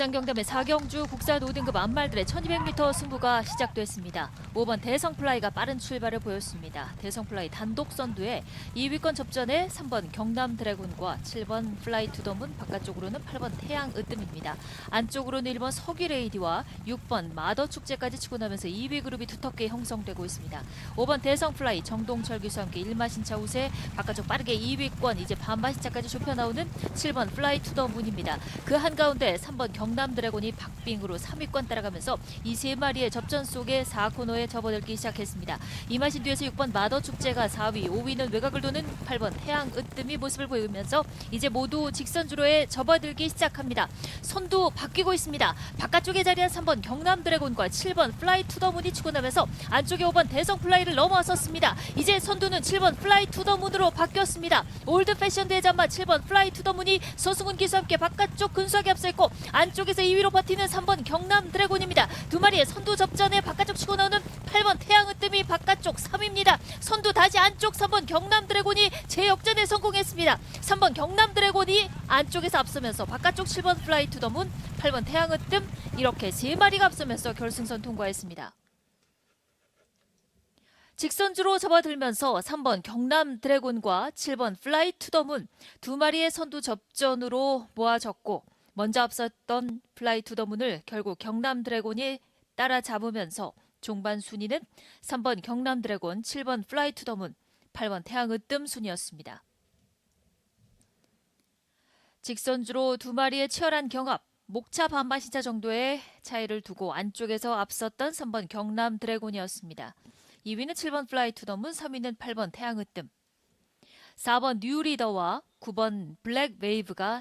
울산 경남의 사경주 국산 5등급 안말들의 1200m 승부가 시작됐습니다. 5번 대성플라이가 빠른 출발을 보였습니다. 대성플라이 단독 선두에 2위권 접전에 3번 경남 드래곤과 7번 플라이 투더문 바깥쪽으로는 8번 태양 으뜸입니다. 안쪽으로는 1번 서귀 레이디와 6번 마더 축제까지 치고 나면서 2위 그룹이 두텁게 형성되고 있습니다. 5번 대성플라이 정동철 기수와 함께 1마신차 우세 바깥쪽 빠르게 2위권 이제 반마신차까지 좁혀 나오는 7번 플라이 투더 문입니다. 그 한가운데 3번 경남 드래곤이 박빙으로 3위권 따라가면서 이 세 마리의 접전 속에 4코너에 접어들기 시작했습니다. 이마신 뒤에서 6번 마더 축제가 4위, 5위는 외곽을 도는 8번 태양 으뜸이 모습을 보이면서 이제 모두 직선주로에 접어들기 시작합니다. 선두 바뀌고 있습니다. 바깥쪽에 자리한 3번 경남 드래곤과 7번 플라이 투더문이 나면서 안쪽에 5번 대성 플라이를 넘어섰습니다. 이제 선두는 7번 플라이 투더문으로 바뀌었습니다. 올드 패션 대잔마 7번 플라이 투더문이 서승훈 기수와 함께 바깥쪽 근수하게 앞서 있고 안쪽 에서 2위로 버티는 3번 경남 드래곤입니다. 두 마리의 선두 접전에 바깥쪽 치고 나오는 8번 태양의 뜸이 바깥쪽 3위입니다. 선두 다시 안쪽 3번 경남 드래곤이 재역전에 성공했습니다. 3번 경남 드래곤이 안쪽에서 앞서면서 바깥쪽 7번 플라이 투더문 8번 태양의 뜸 이렇게 세 마리가 앞서면서 결승선 통과했습니다. 직선주로 접어들면서 3번 경남 드래곤과 7번 플라이 투더문 두 마리의 선두 접전으로 모아졌고 먼저 앞섰던 플라이 투 더 문을 결국 경남 드래곤이 따라잡으면서 종반 순위는 3번 경남 드래곤, 7번 플라이 투 더 문, 8번 태양 으뜸 순이었습니다. 직선주로 두 마리의 치열한 경합, 목차 반마신차 정도의 차이를 두고 안쪽에서 앞섰던 3번 경남 드래곤이었습니다. 2위는 7번 플라이 투더문, 3위는 8번 태양의 뜸. 4번 뉴 리더와 9번 블랙 웨이브가